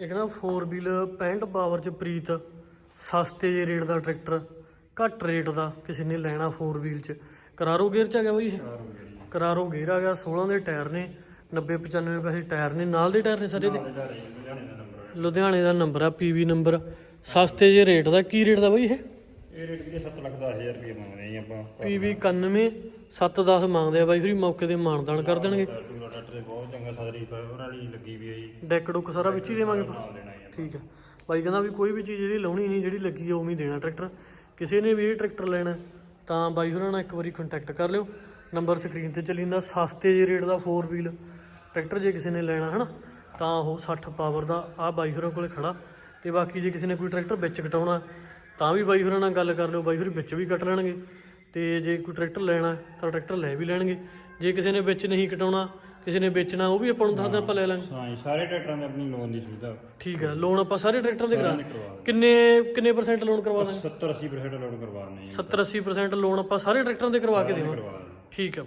ਇੱਕ ਨਾ 4 wheel 65 power ਚ ਪ੍ਰੀਤ ਸਸਤੇ ਜਿਹੇ ਰੇਟ ਦਾ ਟਰੈਕਟਰ ਘੱਟ ਰੇਟ ਦਾ ਕਿਸੇ ਨੇ ਲੈਣਾ 4 ਵੀਲ ਚ। ਕਰਾਰੋ ਗੇਅਰ ਚ ਆ ਗਿਆ ਬਈ ਇਹ? ਕਰਾਰੋ ਗੇਅਰ ਆ ਗਿਆ 16 ਦੇ ਟਾਇਰ ਨੇ 90 95 ਪੈਸੇ ਟਾਇਰ ਨੇ ਨਾਲ ਦੇ ਟਾਇਰ ਨੇ ਸਾਰੇ ਦੇ? ਲੁਧਿਆਣੇ ਦਾ ਨੰਬਰ ਆ। ਪੀਵੀ ਨੰਬਰ ਸਸਤੇ ਜਿਹੇ ਰੇਟ ਦਾ ਕੀ ਰੇਟ ਦਾ ਬਈ ਇਹ? ਇਹ ਰੇਟ ਵੀ 7 ਲੱਖ 10000 ਰੁਪਏ ਮੰਗਦੇ ਆਂ ਆਪਾਂ। ਪੀਵੀ 91 710 ਮੰਗਦੇ ਆ ਬਾਈ ਫਿਰ ਮੌਕੇ ਤੇ ਮਾਨਦਾਨ ਕਰ ਦੇਣਗੇ। ਟੂਰਾ ਟੱਟ ਦੇ ਬਹੁਤ ਚੰਗਾ ਸਦਰੀ ਫਾਈਬਰ ਵਾਲੀ ਲੱਗੀ ਵੀ ਹੈ ਜੀ। ਡੈਕ ਡੁੱਕ ਸਾਰਾ ਵਿੱਚ ਹੀ ਦੇਵਾਂਗੇ ਆਪਾਂ? ਨਾਲ ਦੇਣਾ ਜੀ ਠੀਕ ਆ। ਬਾਈ ਕਹਿੰਦਾ ਵੀ ਕੋਈ ਵੀ ਚੀਜ਼ ਜਿਹੜੀ ਲਾਉਣੀ ਨਹੀਂ ਜਿਹੜੀ ਲੱਗੀ ਆ ਉਵੇਂ ਹੀ ਦੇਣਾ ਟਰੈਕਟਰ। ਕਿਸੇ ਨੇ ਵੀ ਇਹ ਟਰੈਕਟਰ ਲੈਣਾ ਤਾਂ ਬਾਈ ਹੋਰਾਂ ਨਾਲ ਇੱਕ ਵਾਰੀ ਕੰਟੈਕਟ ਕਰ ਲਿਓ। ਨੰਬਰ ਸਕਰੀਨ ਤੇ ਚੱਲੀ ਜਾਂਦਾ ਸਸਤੇ ਜਿਹੇ ਰੇਟ ਦਾ 4 ਵੀਲ ਟਰੈਕਟਰ ਜੇ ਕਿਸੇ ਨੇ ਲੈਣਾ ਹਨਾ? ਤਾਂ ਉਹ 60 ਪਾਵਰ ਦਾ ਆ ਬਾਈ ਹੋਰਾਂ ਕੋਲੇ ਖੜਾ। ਤੇ ਬਾਕੀ ਜੇ ਕਿਸੇ ਨੇ ਕੋਈ ਟਰੈਕਟਰ ਵਿੱਚ ਕਟਾਉਣਾ ਤਾਂ ਵੀ ਬਾਈ ਹੋਰਾਂ ਨਾਲ ਗੱਲ ਕਰ ਲਿਓ। ਬਾਈ ਹੋਰੀ ਵਿੱਚ ਵੀ ਕੱਟ ਲੈਣਗੇ। ਤੇ ਜੇ ਕੋਈ ਟਰੈਕਟਰ ਲੈਣਾ ਤਾਂ ਟਰੈਕਟਰ ਲੈ ਵੀ ਲੈਣਗੇ। ਜੇ ਕਿਸੇ ਨੇ ਵਿੱਚ ਨਹੀਂ ਕਟਾਉਣਾ ਕਿਸੇ ਨੇ ਵੇਚਣਾ ਉਹ ਵੀ ਆਪਾਂ ਨੂੰ ਦੱਸਦਾ ਆਪਾਂ ਲੈ ਲਾਂਗੇ। ਹਾਂ ਜੀ ਸਾਰੇ ਟਰੈਕਟਰਾਂ ਦੇ ਆਪਣੀ ਲੋਨ ਦੀ ਸੁਵਿਧਾ। ਠੀਕ ਹੈ ਲੋਨ ਆਪਾਂ ਸਾਰੇ ਟਰੈਕਟਰਾਂ ਦੇ ਕਰਾ ਕਰਵਾ ਕਿੰਨੇ ਕਿੰਨੇ ਪਰਸੈਂਟ ਲੋਨ ਕਰਵਾ ਦਾਂਗੇ 70 80% ਲੋਨ ਕਰਵਾ ਦਿੰਦੇ ਜੀ। 70 80% ਲੋਨ ਆਪਾਂ ਸਾਰੇ ਟਰੈਕਟਰਾਂ ਦੇ ਕਰਵਾ ਕੇ ਦੇਵਾਂਗੇ। ਕਰਵਾ ਠੀਕ ਹੈ